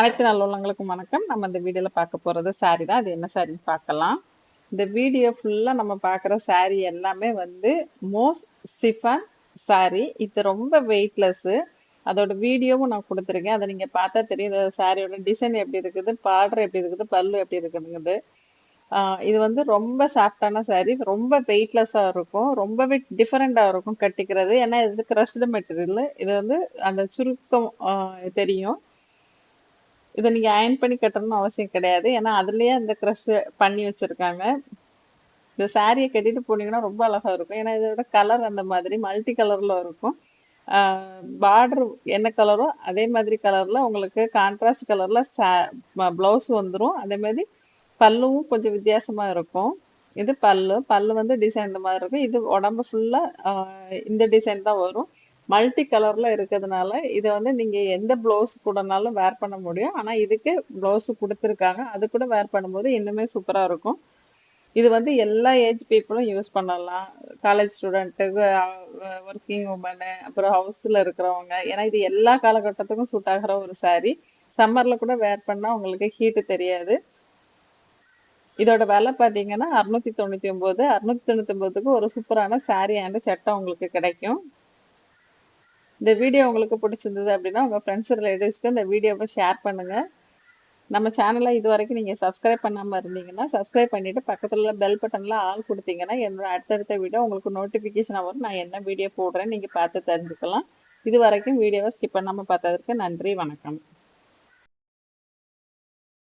அனைத்து நல்லுள்ளங்களுக்கும் வணக்கம். நம்ம இந்த வீடியோவில் பார்க்க போகிறது சாரி தான். அது என்ன சாரின்னு பார்க்கலாம். இந்த வீடியோ ஃபுல்லாக நம்ம பார்க்குற சாரி எல்லாமே வந்து மோஸ்ட் சிஃபன் சாரி இது ரொம்ப வெயிட்லெஸ்ஸு அதோட வீடியோவும் நான் கொடுத்துருக்கேன். அதை நீங்கள் பார்த்தா தெரியும். இந்த சாரியோட டிசைன் எப்படி இருக்குது பார்டர் எப்படி இருக்குது பல்லு எப்படி இருக்குதுங்கிறது இது வந்து ரொம்ப சாஃப்டான சாரி ரொம்ப வெயிட்லெஸ்ஸாக இருக்கும். ரொம்பவே டிஃப்ரெண்ட்டாக இருக்கும் கட்டிக்கிறது. ஏன்னா இது க்ரஷ்டு மெட்டீரியல் இது வந்து அந்த சுருக்கம் தெரியும். இதை நீங்கள் அயன் பண்ணி கட்டணும்னு அவசியம் கிடையாது. ஏன்னா அதுலேயே அந்த க்ரஷ் பண்ணி வச்சுருக்காங்க. இந்த சாரியை கட்டிட்டு போனீங்கன்னா ரொம்ப அழகாக இருக்கும். ஏன்னா இதோட கலர் அந்த மாதிரி மல்டி கலரில் இருக்கும். பார்டர் என்ன கலரோ அதே மாதிரி கலரில் உங்களுக்கு கான்ட்ராஸ்ட் கலரில் சா ப்ளவுஸ் வந்துடும் அதே மாதிரி பல்லுவும் கொஞ்சம் வித்தியாசமாக இருக்கும். இது பல்லு. பல்லு வந்து டிசைன் இந்த மாதிரி இருக்கும். இது உடம்பு ஃபுல்லாக இந்த டிசைன் தான் வரும். மல்டி கலரில் இருக்கிறதுனால இதை வந்து நீங்கள் எந்த ப்ளவுஸ் கூடனாலும் வேர் பண்ண முடியும். ஆனால் இதுக்கு ப்ளவுஸு கொடுத்துருக்காங்க. அது கூட வேர் பண்ணும்போது இன்னுமே சூப்பராக இருக்கும். இது வந்து எல்லா ஏஜ் பீப்புளும் யூஸ் பண்ணலாம். காலேஜ் ஸ்டூடெண்ட்டுக்கு ஒர்க்கிங் உமனு அப்புறம் ஹவுஸில் இருக்கிறவங்க. ஏன்னா இது எல்லா காலகட்டத்துக்கும் சூட் ஆகிற ஒரு saree. சம்மரில் கூட வேர் பண்ணால் உங்களுக்கு ஹீட்டு தெரியாது. இதோட விலை பார்த்தீங்கன்னா அறுநூத்தி தொண்ணூற்றி ஒம்பது அறுநூத்தி தொண்ணூற்றி ஒம்பதுக்கு ஒரு சூப்பரான saree அண்ட் சட்டை உங்களுக்கு கிடைக்கும். இந்த வீடியோ உங்களுக்கு பிடிச்சிருந்தது அப்படின்னா உங்கள் ஃப்ரெண்ட்ஸ் ரிலேட்டிவ்ஸ்க்கு இந்த வீடியோவை ஷேர் பண்ணுங்கள் நம்ம சேனலை இது வரைக்கும் நீங்கள் சப்ஸ்கிரைப் பண்ணாமல் இருந்தீங்கன்னா சப்ஸ்கிரைப் பண்ணிவிட்டு பக்கத்தில் உள்ள பெல் பட்டனில் ஆள் கொடுத்தீங்கன்னா என்னோட அடுத்தடுத்த வீடியோ உங்களுக்கு நோட்டிஃபிகேஷன் வரும். நான் என்ன வீடியோ போடுறேன்னு நீங்கள் பார்த்து தெரிஞ்சுக்கலாம். இது வரைக்கும் வீடியோவை ஸ்கிப் பண்ணாமல் பார்த்ததற்கு நன்றி வணக்கம்.